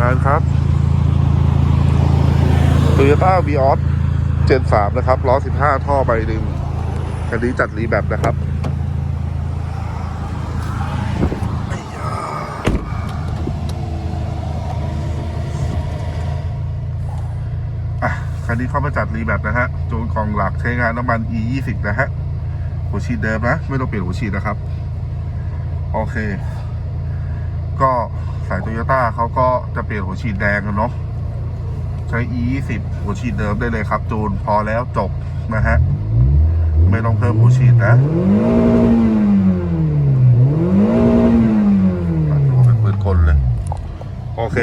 งานครับ Toyota v ีออสเจนสามนะครับล้อสิบห้าท่อใบหนึ่งคันนี้จัดรีแบบนะครับอะคันนี้เข้ามาจัดรีแบบนะฮะจูนกล่องหลักใช้งานน้ำมัน e 2 0นะฮะหัวฉีดเดิมนะ ไม่ต้องเปลี่ยนหัวฉีดนะครับ โอเค ก็สายโตโยต้าเขาก็จะเปลี่ยนหัวฉีดแดงกันเนาะใช้ e 2 0หัวฉีดเดิมได้เลยครับ จูนพอแล้วจบนะฮะ ไม่ต้องเพิ่มหัวฉีดนะตัดตัวเป็นปืนกลเลย โอเค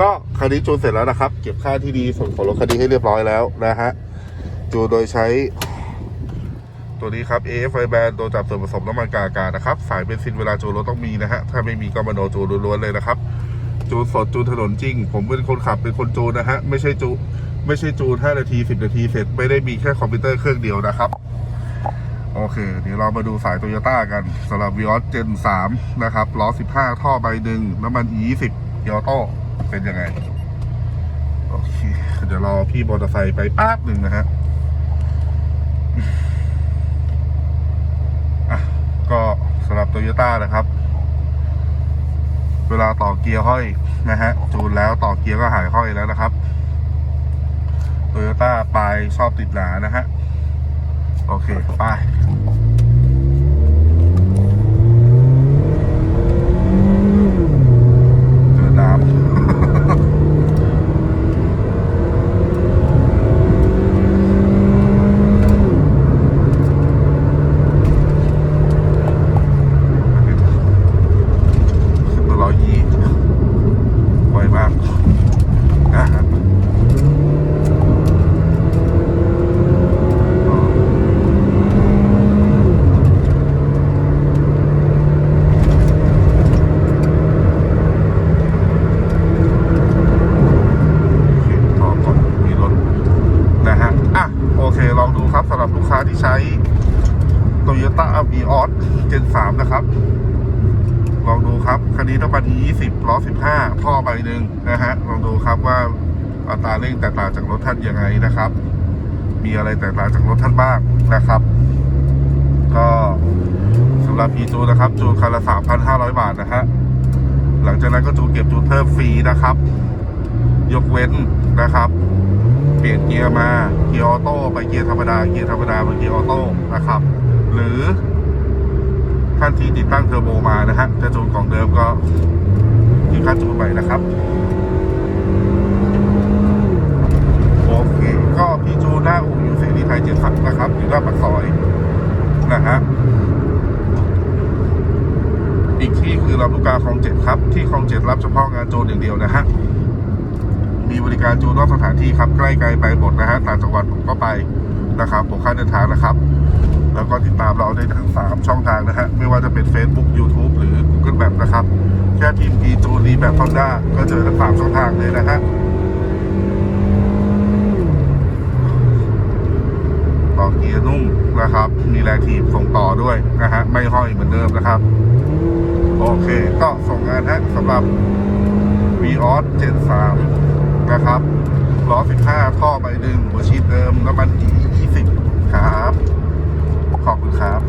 ก็คันนี้จูนเสร็จแล้วนะครับ เก็บค่าที่ดีส่วนของรถคันนี้ให้เรียบร้อยแล้วนะฮะ จูนโดยใช้ ตัวนี้ครับ AF i band ตัวจับส่วนผสมน้ำมันกากอากาศนะครับ สายเบนซินเวลาจูนรถต้องมีนะฮะ ถ้าไม่มีก็มาโนจูนล้วนๆเลยนะครับ จูนสดจูนถนนจริง ผมเป็นคนขับเป็นคนจูนนะฮะ ไม่ใช่จูไม่ใช่จูน5นาที 10 นาทีเสร็จ ไม่ได้มีแค่คอมพิวเตอร์เครื่องเดียวนะครับ โอเค เดี๋ยวเรามาดูสายโตโยต้ากันสำหรับ v ีออสเจน3นะครับล้อ 15 ท่อใบหนึ่งน้ำมัน e 2 0เกียวโต้เป็นยังไง โอเค เดี๋ยวรอพี่มอเตอร์ไซค์ไปแป๊บหนึ่งนะฮะ ก็สำหรับโต้านะครับ เวลาต่อเกียร์ห้อยนะฮะจูนแล้วต่อเกียร์ก็หายห้อยแล้วนะครับโตโยต้าปลายชอบติดหนานะฮะ โอเค ไป เจอน้ำขึ้นมาร้อยยี่ไวมากนะฮะโอเคพอก่อนมีรถนะฮะ อะ โอเค ลองดูค รับลูกค้าที่ใช้ Toyota v ีออส Gen 3 นะครับ ลองดูครับ คันนี้น้ำมัน20ล้อ 15 ท่อใบหนึ่งนะฮะ ลองดูครับว่าอัตราเร่งแตกต่างจากรถท่านยังไงนะครับ มีอะไรแตกต่างจากรถท่านบ้างนะครับ ก็สำหรับ e จูนะครับ จูคันละ 3,500 บาทนะฮะ หลังจากนั้นก็จูเก็บจูเพิ่มฟรีนะครับ ยกเว้นนะครับ ปลี่ยนเกียร์มาเกียร์ออโต้ไปเกียร์ธรรมดาเกียร์ธรรมดาไปเกียร์ออโต้นะครับ หรือท่านที่ติดตั้งเทอร์โบมานะฮะจะจูนของเดิมก็มีค่าจูนใหม่นะครับโอเคก็พี่จูนหน้าอู่อยู่เสรีไทยเจ็ดสักนะครับอยู่หน้าปากซอยนะฮะอีกที่คือลำลูกกาคลองเจ็ดครับ ที่คลองเจ็ดรับเฉพาะงานจูนอย่างเดียวนะฮะ มีบริการจูนนอกสถานที่ครับใกล้ไกลไปหมดนะฮะต่างจังหวัดผมก็ไปนะครับผมค่าเดินทางนะครับ แล้วก็ติดตามเราได้ทั้ง 3 ช่องทางนะฮะไม่ว่าจะเป็น Facebook YouTube หรือ Google Map นะครับ แค่พิมพ์ e จูนีแบบ Honda ก็เจอทั้ง3ช่องทางเลยนะฮะต่อเกียร์นุ่มนะครับ มีแรงถีบส่งต่อด้วยนะฮะไม่ห้อยเหมือนเดิมนะครับ โอเค ก็ส่งงานฮะสำหรับ v ีออส73น นะครับล้อ15 ท่อใบหนึ่งหัวชีดเดิมน้ำมัน E 20 ครับ ขอบคุณครับ